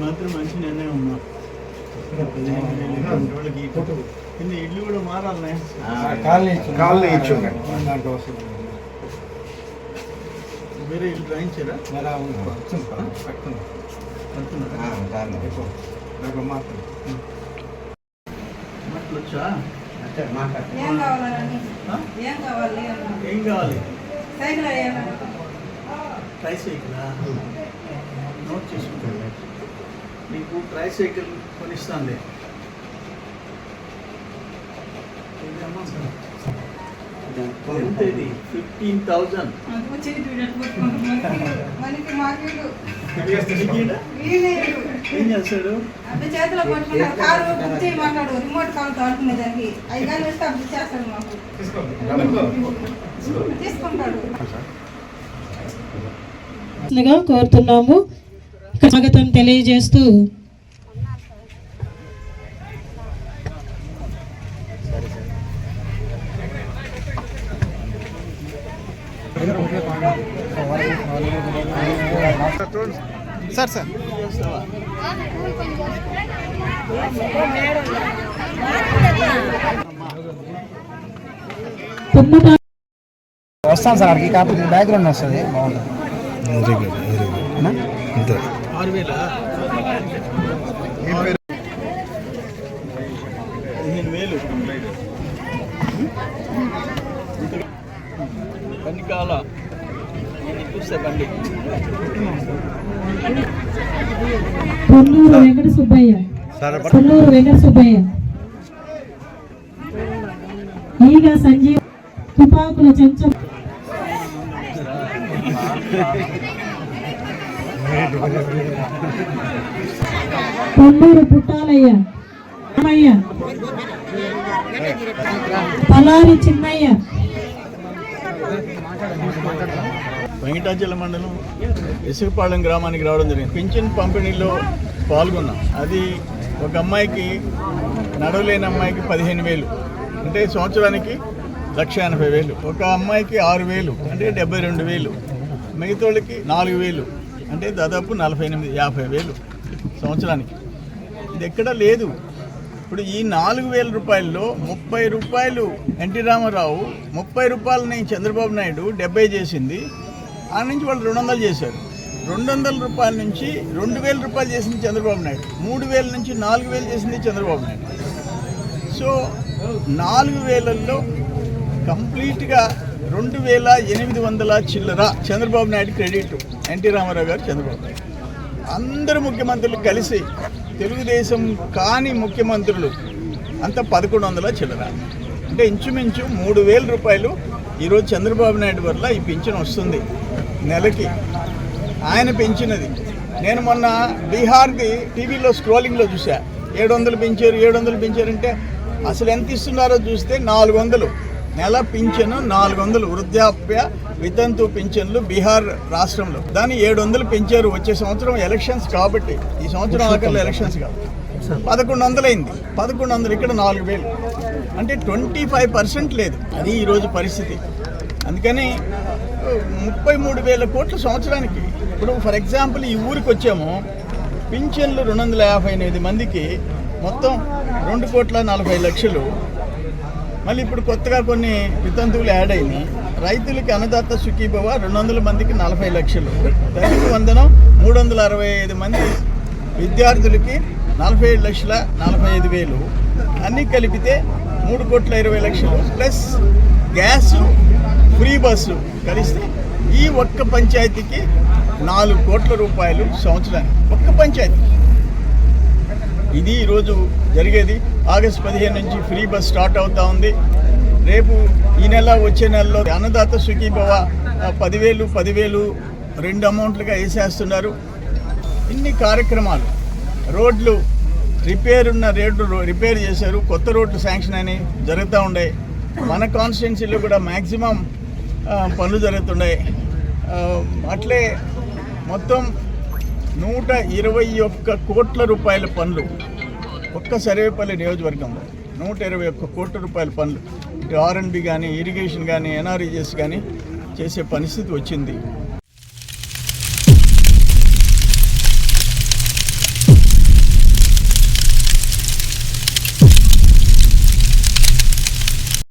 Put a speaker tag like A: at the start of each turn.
A: మాత్రం మంచి నిర్ణయం ఉన్నా. వాళ్ళకి కింద ఇల్లు కూడా మారాలనే.
B: కాలనీ
A: వేరే ఇల్లు రాయించారా మాటలు వచ్చా
C: ఏం కావాలని
A: ఆ?
C: ఏం కావాలి? అన్నా.
A: ఏం కావాలి?
C: సైకిల్
A: ట్రై సైకిలా నోట్ చేసుకుంటాను. నీకు ట్రై సైకిల్ కొనిస్తానులే ఇది amount. ఎంత ఇది? ఫిఫ్టీన్ థౌజండ్
C: అందుకు చేయి చూడట్టు కొట్టుకుంటున్నాను. మనకి మాకేడు
A: ఏం చేస్తాడు?
C: మాకు.
D: కోరుతున్నాము. స్వాగతం తెలియజేస్తూ
B: సార్ సార్.
E: వస్తాను సార్ అక్కడికి కాకపోతే బ్యాక్గ్రౌండ్ వస్తుంది. బాగుంటుంది.
B: Very good very good. అంతే.
A: ఆరు వేల పదిహేను వేలు నేను చూస్తే బండి.
D: పొన్నూరు వెంకట సుబ్బయ్య. పొన్నూరు వెంకట సుబ్బయ్య. ఈగ సంజీవ్ తుపాకుల చెంచం పొన్నూరు పుట్టాలయ్య. రామయ్య. పలారి చిన్నయ్య.
A: వెంకటాచల మండలం ఇసుకపాళెం గ్రామానికి రావడం జరిగింది. పింఛన్ పంపిణీలో పాల్గొన్నాం. అది ఒక అమ్మాయికి నడవలేని అమ్మాయికి పదిహేను వేలు. అంటే సంవత్సరానికి లక్ష ఎనభై వేలు. ఒక అమ్మాయికి ఆరు వేలు. అంటే డెబ్బై రెండు వేలు. మిగతా వాళ్ళకి నాలుగు వేలు. అంటే దాదాపు నలభై ఎనిమిది యాభై వేలు సంవత్సరానికి. ఇది ఎక్కడా లేదు. ఇప్పుడు ఈ నాలుగు వేల రూపాయల్లో ముప్పై రూపాయలు ఎన్టీ రామారావు ముప్పై రూపాయలని చంద్రబాబు నాయుడు డెబ్బై చేసింది. ఆ నుంచి వాళ్ళు రెండు వందలు చేశారు. రెండు వందల రూపాయల నుంచి రెండు వేల రూపాయలు చేసింది చంద్రబాబు నాయుడు. మూడు వేల నుంచి నాలుగు వేలు చేసింది చంద్రబాబు నాయుడు. సో నాలుగు వేలల్లో కంప్లీట్గా రెండు వేల ఎనిమిది వందల చిల్లర Chandrababu Naidu credit. N T Rama Rao గారు చంద్రబాబు. నాయుడు అందరు ముఖ్యమంత్రులు కలిసి తెలుగుదేశం కాని ముఖ్యమంత్రులు అంత పదకొండు వందల చిల్లర. అంటే ఇంచుమించు మూడు వేల రూపాయలు ఈరోజు చంద్రబాబు నాయుడు వల్ల ఈ పింఛన్ వస్తుంది నెలకి. ఆయన పెంచినది. నేను మొన్న బీహార్ది టీవీలో స్క్రోలింగ్లో చూసా ఏడు వందలు పెంచారు ఏడు వందలు పెంచారంటే అసలు ఎంత ఇస్తున్నారో చూస్తే నాలుగు వందలు. నెల పింఛను నాలుగు వందలు వృద్ధాప్య వితంతు పింఛన్లు బీహార్ రాష్ట్రంలో. దాన్ని ఏడు వందలు పెంచారు వచ్చే సంవత్సరం ఎలక్షన్స్ కాబట్టి. ఈ సంవత్సరం ఆఖరిలో ఎలక్షన్స్ కాబట్టి. పదకొండు వందలైంది పదకొండు వందలు ఇక్కడ నాలుగు వేలు. అంటే ట్వంటీ ఫైవ్ పర్సెంట్ లేదు. అది ఈరోజు పరిస్థితి. అందుకని ముప్పై మూడు వేల కోట్ల సంవత్సరానికి. ఇప్పుడు ఫర్ ఎగ్జాంపుల్ ఈ ఊరికి వచ్చాము. పింఛన్లు రెండు వందల యాభై ఎనిమిది మందికి మొత్తం రెండు కోట్ల నలభై లక్షలు. మళ్ళీ ఇప్పుడు కొత్తగా కొన్ని వితంతువులు యాడ్ అయినాయి. రైతులకి అన్నదాత సుఖీభవ రెండు వందల మందికి నలభై లక్షలు. రైతు వందనం మూడు వందల అరవై ఐదు మంది. విద్యార్థులకి నలభై ఏడు లక్షల నలభై ఐదు వేలు. అన్నీ కలిపితే మూడు కోట్ల ఇరవై లక్షలు. ప్లస్ గ్యాసు ఫ్రీ బస్సు కలిస్తే ఈ ఒక్క పంచాయతీకి నాలుగు కోట్ల రూపాయలు సంవత్సరానికి. ఒక్క పంచాయతీ. ఇది ఈరోజు జరిగేది. ఆగస్ట్ పదిహేను నుంచి ఫ్రీ బస్ స్టార్ట్ అవుతా ఉంది. రేపు ఈ నెల వచ్చే నెలలో అన్నదాత సుఖీభవ పదివేలు పదివేలు రెండు అమౌంట్లుగా వేసేస్తున్నారు. ఇన్ని కార్యక్రమాలు రోడ్లు రిపేర్ ఉన్న రేట్లు రిపేర్ చేశారు. కొత్త రోడ్లు శాంక్షన్ అని జరుగుతూ ఉండే. మన కాన్స్టిట్యున్సీలో కూడా మ్యాక్సిమం పనులు జరుగుతున్నాయి అట్లే మొత్తం నూట ఇరవై ఒక్క కోట్ల రూపాయల పనులు. ఒక్క సర్వేపల్లి నియోజకవర్గంలో నూట ఇరవై ఒక్క కోట్ల రూపాయల పనులు. ఇటు ఆర్ఎన్బి కానీ ఇరిగేషన్ కానీ ఎన్ఆర్ఈజెస్ కానీ చేసే పరిస్థితి వచ్చింది.